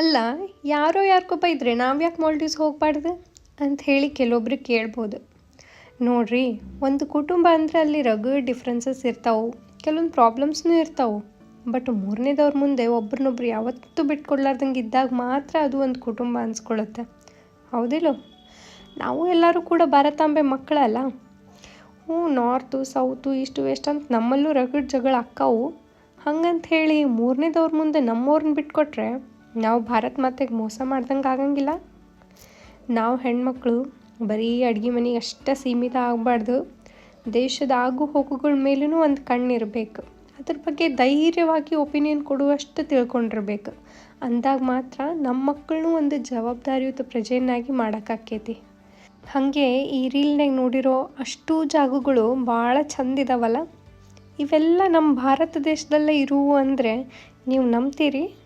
ಅಲ್ಲ, ಯಾರೋ ಯಾರಿಗೋ ಬೈದರೆ ನಾವು ಯಾಕೆ ಮಾಲ್ಡೀವ್ಸ್ ಹೋಗಬಾರ್ದು? ಅಂತ ಹೇಳಿ ಕೆಲವೊಬ್ರು ಕೇಳ್ಬೋದು. ನೋಡ್ರಿ, ಒಂದು ಕುಟುಂಬ ಅಂದರೆ ಅಲ್ಲಿ ರಗಡ್ ಡಿಫ್ರೆನ್ಸಸ್ ಇರ್ತಾವೆ, ಕೆಲವೊಂದು ಪ್ರಾಬ್ಲಮ್ಸ್ನೂ ಇರ್ತಾವೆ. ಬಟ್ ಮೂರನೇದವ್ರ ಮುಂದೆ ಒಬ್ರನ್ನೊಬ್ರು ಯಾವತ್ತೂ ಬಿಟ್ಕೊಡ್ಲಾರ್ದಂಗೆ ಇದ್ದಾಗ ಮಾತ್ರ ಅದು ಒಂದು ಕುಟುಂಬ ಅನ್ಸ್ಕೊಳ್ಳುತ್ತೆ ಹೌದಿಲ್ಲೋ? ನಾವು ಎಲ್ಲರೂ ಕೂಡ ಭಾರತಾಂಬೆ ಮಕ್ಕಳಲ್ಲ. ಹ್ಞೂ, ನಾರ್ತು, ಸೌತು, ಈಸ್ಟು, ವೆಸ್ಟ್ ಅಂತ ನಮ್ಮಲ್ಲೂ ರಗಡ್ ಜಗಳ ಅಕ್ಕವು. ಹಂಗಂತ ಹೇಳಿ ಮೂರನೇದವ್ರ ಮುಂದೆ ನಮ್ಮವ್ರನ್ನ ಬಿಟ್ಕೊಟ್ರೆ ನಾವು ಭಾರತ್ ಮಾತೆಗೆ ಮೋಸ ಮಾಡ್ದಂಗೆ ಆಗಂಗಿಲ್ಲ. ನಾವು ಹೆಣ್ಮಕ್ಳು ಬರೀ ಅಡುಗೆ ಮನೆಗೆ ಅಷ್ಟೇ ಸೀಮಿತ ಆಗಬಾರ್ದು. ದೇಶದ ಆಗು ಹೋಗುಗಳ ಮೇಲೂ ಒಂದು ಕಣ್ಣಿರಬೇಕು. ಅದ್ರ ಬಗ್ಗೆ ಧೈರ್ಯವಾಗಿ ಒಪಿನಿಯನ್ ಕೊಡುವಷ್ಟು ತಿಳ್ಕೊಂಡಿರ್ಬೇಕು. ಅಂದಾಗ ಮಾತ್ರ ನಮ್ಮ ಮಕ್ಕಳನ್ನೂ ಒಂದು ಜವಾಬ್ದಾರಿಯುತ ಪ್ರಜೆಯನ್ನಾಗಿ ಮಾಡೋಕ್ಕಾಕೈತಿ ಹಾಗೆ ಈ ರೀಲ್ನಾಗ ನೋಡಿರೋ ಅಷ್ಟು ಜಾಗಗಳು ಭಾಳ ಚಂದ ಇದಾವಲ್ಲ? ಇವೆಲ್ಲ ನಮ್ಮ ಭಾರತ ದೇಶದಲ್ಲೇ ಇರುವು ಅಂದರೆ ನೀವು ನಂಬ್ತೀರಿ?